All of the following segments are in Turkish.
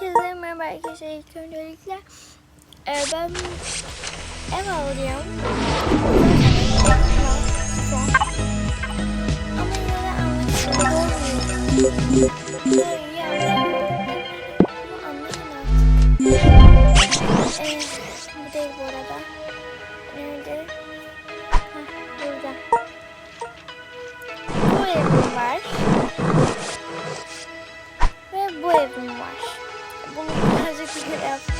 Herkese merhaba arkadaşlar. İlk öncelikle e, ben ev alacağım. Ama yine almak birazcık bir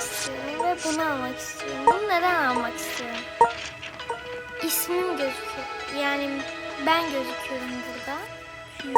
almak istiyorum ve bunu almak istiyorum. Bunu neden almak istiyorum? İsmim gözüküyor. Yani ben gözüküyorum burada. Şu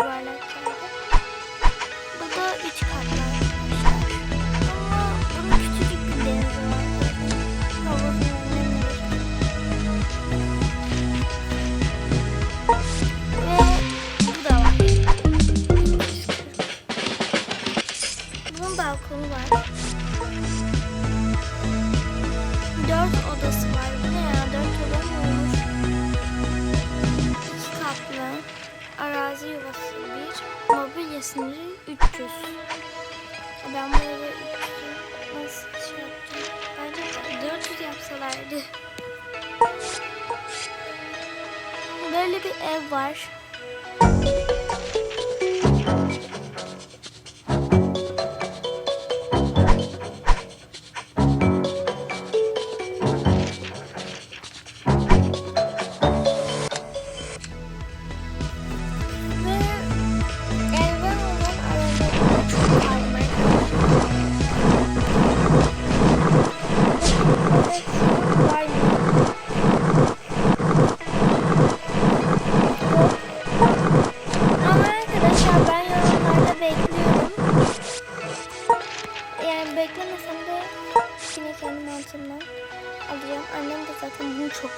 Mobilya sınırı 300. Ben evi 300 nasıl şey yapacağım? Bence 400 yapsalardı. Böyle bir ev var.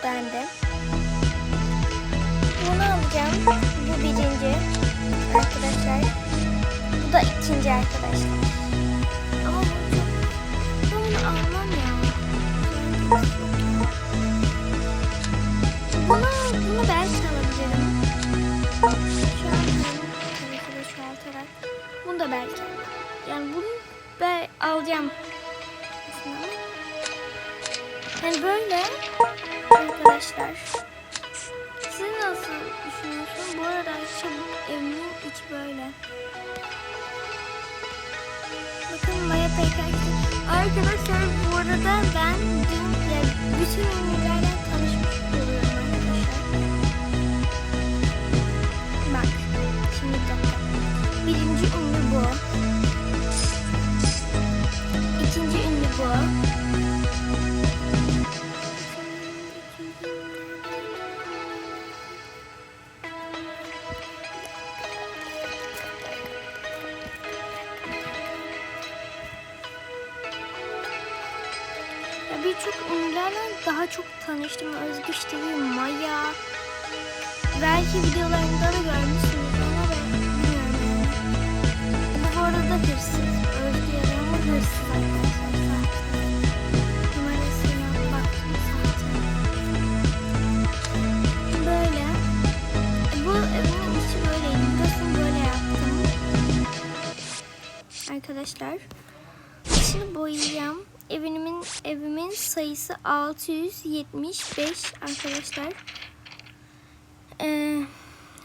Çok beğendi. Bunu alacağım. Bu birinci arkadaşlar. Bu da ikinci arkadaşlar. Ama bunu. Ben almam ya. Bunu, bunu belki alabilirim. Şu an tabii ki de çoğaltarak. Bunu da belki. Yani bunu ben alacağım. Aslında. Yani böyle arkadaşlar. Siz nasıl düşünüyorsunuz? Bu arada işte evimin içi böyle. Bakın Maya PKK. Arkadaşlar bu arada ben dün bütün ünlülerle Birçok ünlülerle daha çok tanıştım. Özgü işte Maya. Belki videolarında da görmüşsünüz ama ben bilmiyorum. Bu arada hırsız. Özgü ama hırsız arkadaşlar. Arkadaşlar. Şimdi boyayacağım. Evimin evimin sayısı 675 arkadaşlar. Ee,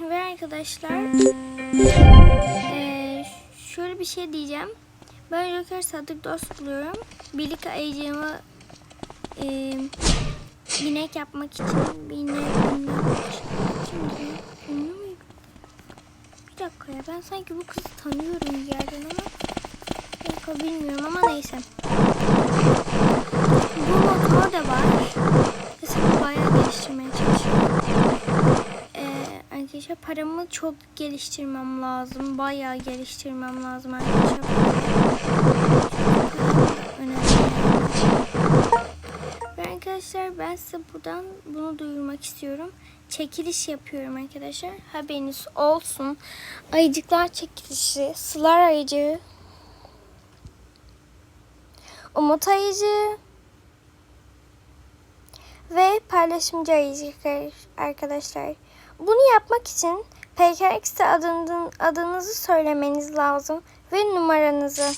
Ve arkadaşlar eee, şöyle bir şey diyeceğim. Ben Joker Sadık dost buluyorum. Birlikte ayıcığımı eee inek yapmak için bir inek inek- Şimdi? Bir dakika ya ben sanki bu kızı tanıyorum bir yerden ama dakika bilmiyorum ama neyse. Bu motor da var. Mesela bayağı geliştirmeye çalışıyorum. Ee, arkadaşlar paramı çok geliştirmem lazım. Bayağı geliştirmem lazım arkadaşlar. Önemli. Arkadaşlar ben size buradan bunu duyurmak istiyorum. Çekiliş yapıyorum arkadaşlar. Haberiniz olsun. Ayıcıklar çekilişi. Sılar ayıcığı. Umut ayıcığı. Ve paylaşımcı ayıcıklar arkadaşlar. Bunu yapmak için PKX'te adını, adınızı söylemeniz lazım. Ve numaranızı.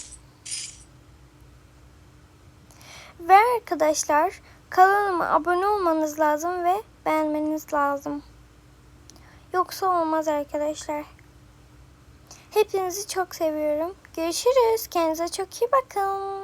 Ve arkadaşlar kanalıma abone olmanız lazım ve beğenmeniz lazım. Yoksa olmaz arkadaşlar. Hepinizi çok seviyorum. Görüşürüz. Kendinize çok iyi bakın.